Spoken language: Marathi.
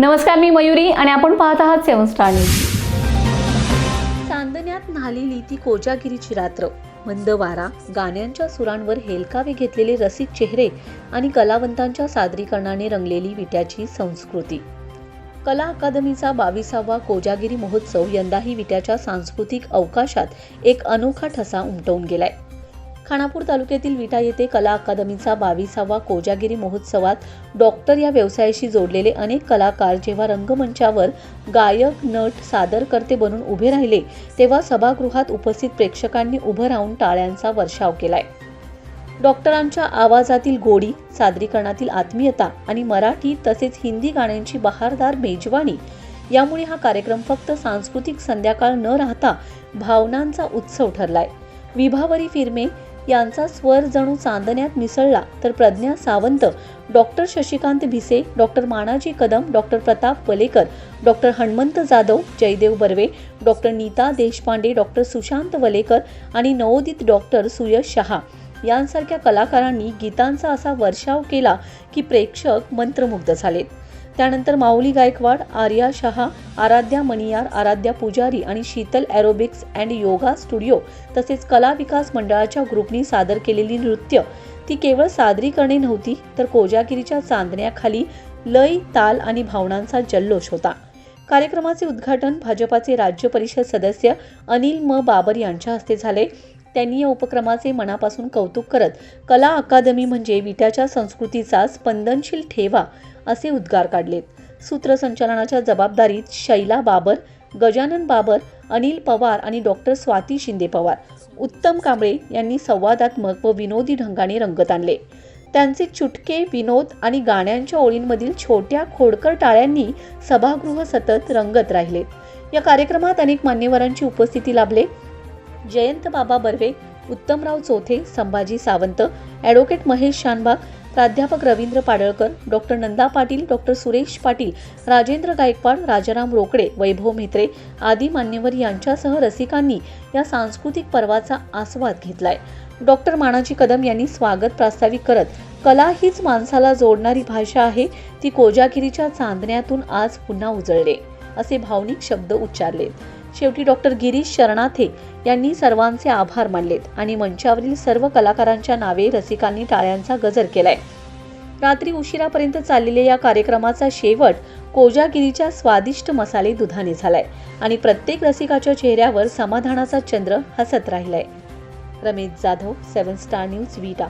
नमस्कार मी मयुरी आणि आपण पाहत आहात सेवन स्टार न्यूज. चांदण्यात न्हालेली ती कोजागिरीची रात्र. मंद वारा गाण्यांच्या सुरांवर हेलकावे घेतलेले रसिक चेहरे आणि कलावंतांच्या सादरीकरणाने रंगलेली विट्याची संस्कृती. कला अकादमीचा बावीसावा कोजागिरी महोत्सव यंदाही विट्याच्या सांस्कृतिक अवकाशात एक अनोखा ठसा उमटवून गेलाय. खानापूर तालुक्यातील विटा येथे कला अकादमीचा बावीसावा कोजागिरी महोत्सवात डॉक्टर या व्यवसायाशी जोडलेले अनेक कलाकार जेव्हा रंगमंचावर गायक नट सादरकर्ते बनून उभे राहिले तेव्हा सभागृहात उपस्थित प्रेक्षकांनी उभं राहून टाळ्यांचा वर्षाव केलाय. डॉक्टरांच्या आवाजातील गोडी सादरीकरणातील आत्मीयता आणि मराठी तसेच हिंदी गाण्यांची बहारदार मेजवानी यामुळे हा कार्यक्रम फक्त सांस्कृतिक संध्याकाळ न राहता भावनांचा उत्सव ठरलाय. विभावरी फिरमे यांचा स्वर जणू चांदण्यात मिसळला तर Pragya Sawant doctor Shashikant Bhise doctor Manaji Kadam doctor Pratap Walekar doctor Hanmant Jadhav Jaydev Barve doctor Neeta Deshpande doctor Sushant Walekar आणि नवोदित डॉक्टर सुयश शहा. यांसारख्या कलाकारांनी गीतांचा असा वर्षाव केला की प्रेक्षक मंत्रमुग्ध झालेत. त्यानंतर माऊली गायकवाड आर्या शहा आराध्या मणियार आराध्या पुजारी आणि Sheetal aerobics and yoga studio तसेच कला विकास मंडळाच्या ग्रुपनी सादर केलेली नृत्य. ती केवळ सादरीकरणे नव्हती तर कोजागिरीच्या चांदण्याखाली लय ताल आणि भावनांचा जल्लोष होता. कार्यक्रमाचे उद्घाटन भाजपाचे राज्य परिषद सदस्य अनिल म. बाबर यांच्या हस्ते झाले. त्यांनी या उपक्रमाचे मनापासून कौतुक करत कला अकादमी म्हणजे विट्याच्या संस्कृतीचा स्पंदनशील ठेवा असे उद्गार काढलेत. सूत्रसंचालनाच्या जबाबदारीत शैला बाबर गजानन बाबर अनिल पवार आणि डॉक्टर स्वाती शिंदे पवार उत्तम कांबळे यांनी संवादात्मक व विनोदी ढंगाने रंगत आणले. त्यांचे चुटके विनोद आणि गाण्यांच्या ओळींमधील छोट्या खोडकर टाळ्यांनी सभागृह सतत रंगत राहिले. या कार्यक्रमात अनेक मान्यवरांची उपस्थिती लाभले. जयंत बाबा बर्वे उत्तमराव चोथे संभाजी सावंत ॲडव्होकेट महेश शानबाग प्राध्यापक रवींद्र पाडळकर डॉक्टर नंदा पाटील डॉक्टर सुरेश पाटील राजेंद्र गायकवाड राजाराम रोकडे वैभव म्हेत्रे आदी मान्यवर यांच्यासह रसिकांनी या सांस्कृतिक पर्वाचा आस्वाद घेतलाय. डॉक्टर मानाजी कदम यांनी स्वागत प्रास्ताविक करत कला हीच माणसाला जोडणारी भाषा आहे. ती कोजागिरीच्या चांदण्यातून आज पुन्हा उजळले. असे भावनिक शब्द उच्चारलेत. शेवटी डॉक्टर गिरीश शरणाथे यांनी सर्वांचे आभार मानलेत आणि मंचावरील सर्व कलाकारांच्या नावे रसिकांनी टाळ्यांचा गजर केलाय. रात्री उशिरापर्यंत चाललेल्या या कार्यक्रमाचा शेवट कोजागिरीच्या स्वादिष्ट मसाले दुधाने झालाय आणि प्रत्येक रसिकाच्या चेहऱ्यावर समाधानाचा चंद्र हसत राहिलाय. Ramesh Jadhav seven star news Vita.